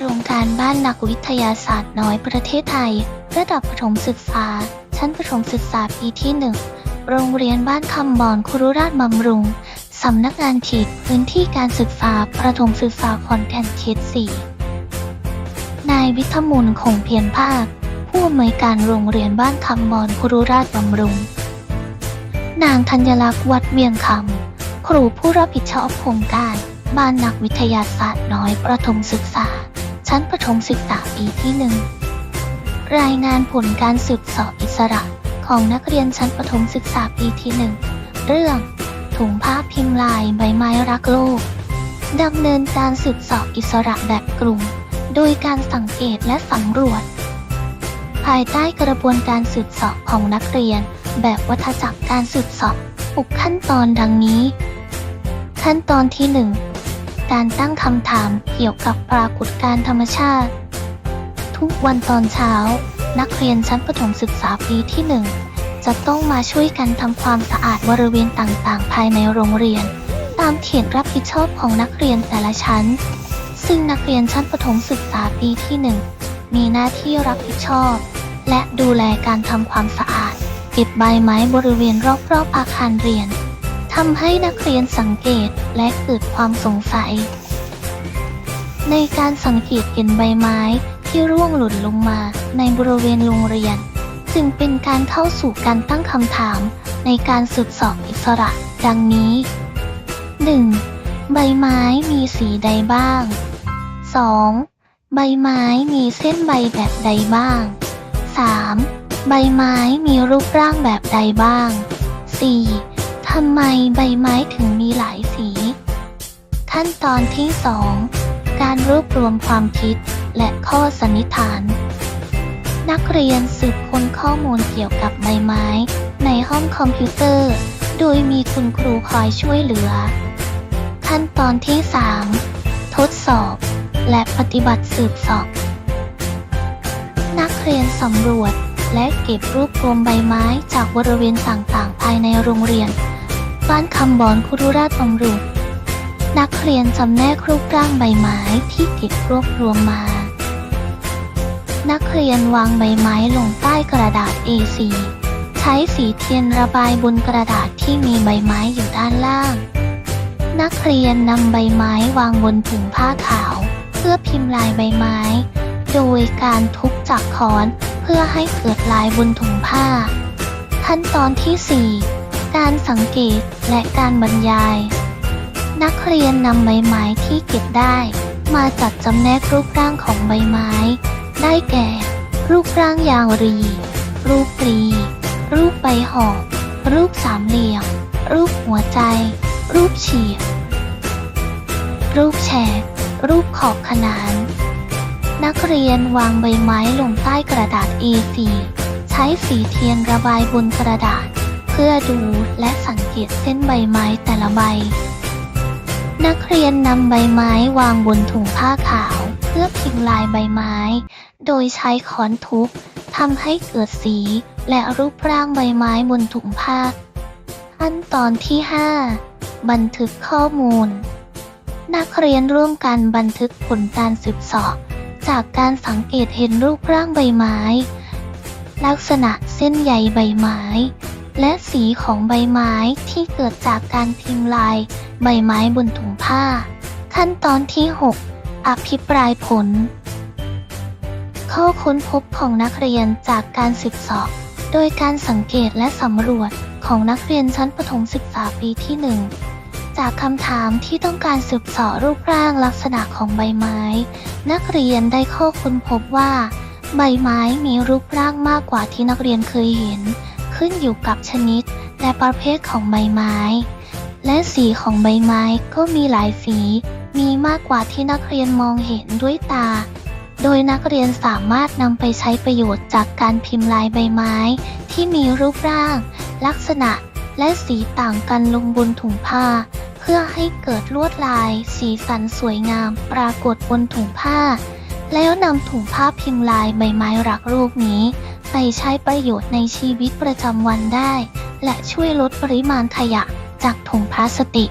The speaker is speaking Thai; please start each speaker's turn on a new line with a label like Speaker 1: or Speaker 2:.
Speaker 1: โครงการบ้านนักวิทยาศาสตร์น้อยประเทศไทย ระดับประถมศึกษา ชั้นประถมศึกษาปีที่ 1 โรงเรียนบ้านคำบอนคุรุราชบำรุง สำนักงานเขตพื้นที่การศึกษาประถมศึกษาขอนแก่นเขต4นายวิทมุลคงเพียรภาค ผู้อำนวยการโรงเรียนบ้านคำบอนคุรุราชบำรุง นางธัญลักษณ์วัดเวียงคำครูผู้รับผิดชอบโครงการบ้านนักวิทยาศาสตร์น้อยประถมศึกษา ชั้นประถมศึกษาปีที่หนึ่งรายงานผลการสืบสอบอิสระของนักเรียนชั้นประถมศึกษาปีที่หนึ่งเรื่องถุงผ้าพิมพ์ลายใบไม้รักโลกดำเนินการสืบสอบอิสระแบบกลุ่ม โดยการสังเกตและสำรวจ ภายใต้กระบวนการสืบสอบของนักเรียน แบบวัฏจักรการสืบสอบหกขั้นตอนดังนี้ ขั้นตอนที่ 1 การตั้งคำถามเกี่ยวกับปรากฏการณ์ธรรมชาติ ทุกวันตอนเช้า นักเรียนชั้นประถมศึกษาปีที่1จะต้องมาช่วยกันทำความสะอาดบริเวณต่างๆ ภายในโรงเรียน ตามเขตรับผิดชอบของนักเรียนแต่ละชั้น ซึ่งนักเรียนชั้นประถมศึกษาปีที่1มีหน้าที่รับผิดชอบ และดูแลการทำความสะอาดเก็บใบไม้บริเวณรอบๆอาคารเรียน ทำให้นักเรียนสังเกตและเกิดความสงสัย ในการสังเกตเห็นใบไม้ที่ร่วงหล่นลงมาในบริเวณโรงเรียน จึงเป็นการเข้าสู่การตั้งคำถามในการสืบสอบอิสระ ดังนี้ 1. ใบไม้มีสีใดบ้าง 2. ใบไม้มีเส้นใบแบบใดบ้าง 3. ใบไม้มีรูปร่างแบบใดบ้าง 4. ทำไมใบไม้ถึงมีหลายสี ขั้นตอนที่2การรวบรวมความคิดและข้อสันนิษฐาน นักเรียนสืบค้นข้อมูลเกี่ยวกับใบไม้ ในห้องคอมพิวเตอร์ โดยมีคุณครูคอยช่วยเหลือ ขั้นตอนที่ 3 ทดสอบ และปฏิบัติสืบสอบ นักเรียนสำรวจและเก็บรวบรวมใบไม้จากบริเวณต่างๆ ภายในโรงเรียน บ้านคำบอนคุรุราชบำรุงนักเรียนจำแนกรูปร่างใบไม้ที่เก็บรวบรวมมา นักเรียนวางใบไม้ลงใต้กระดาษ A4 ใช้สีเทียนระบายบนกระดาษที่มีใบไม้อยู่ด้านล่าง นักเรียนนำใบไม้วางบนถุงผ้าขาว เพื่อพิมพ์ลายใบไม้ โดยการทุบจากค้อนเพื่อให้เกิดลายบนถุงผ้า ขั้นตอนที่ 4 การสังเกตและการบรรยาย นักเรียนนำใบไม้ที่เก็บได้ มาจัดจำแนกรูปร่างของใบไม้ ได้แก่ รูปร่างยาวรี รูปปรี รูปใบหอกรูปสามเหลี่ยม รูปหัวใจ รูปเฉียงรูปแฉก รูปขอบขนาน นักเรียนวางใบไม้ลงใต้กระดาษ A4 ใช้สีเทียนระบายบนกระดาษ พื่อดูและสังเกตเส้นใบไม้แต่ละใบ นักเรียนนำใบไม้วางบนถุงผ้าขาว เพื่อพิมพ์ลายใบไม้ โดยใช้ค้อนทุบทำให้เกิดสีและรูปร่างใบไม้บนถุงผ้า ขั้นตอนที่ 5 บันทึกข้อมูล นักเรียนร่วมกันบันทึกผลการสืบสอบจากการสังเกตเห็นรูปร่างใบไม้ ลักษณะเส้นใยใบไม้ และสีของใบไม้ที่เกิดจากการพิมพ์ลาย ใบไม้บนถุงผ้า ขั้นตอนที่ 6 อภิปรายผล ข้อค้นพบของนักเรียนจากการสืบสอบ โดยการสังเกตและสำรวจของนักเรียนชั้นประถมศึกษาปีที่ 1 จากคำถามที่ต้องการสืบสอบรูปร่างลักษณะของใบไม้ นักเรียนได้ข้อค้นพบว่า ใบไม้มีรูปร่างมากกว่าที่นักเรียนเคยเห็น ขึ้นอยู่กับชนิดและประเภทของใบไม้ และสีของใบไม้ก็มีหลายสี มีมากกว่าที่นักเรียนมองเห็นด้วยตา โดยนักเรียนสามารถนำไปใช้ประโยชน์จากการพิมพ์ลายใบไม้ ที่มีรูปร่าง ลักษณะ และสีต่างกันลงบนถุงผ้า เพื่อให้เกิดลวดลาย สีสันสวยงาม ปรากฏบนถุงผ้า แล้วนำถุงผ้าพิมพ์ลายใบไม้รักโลกนี้ ไปใช้ประโยชน์ในชีวิตประจำวันได้ และช่วยลดปริมาณขยะจากถุงพลาสติก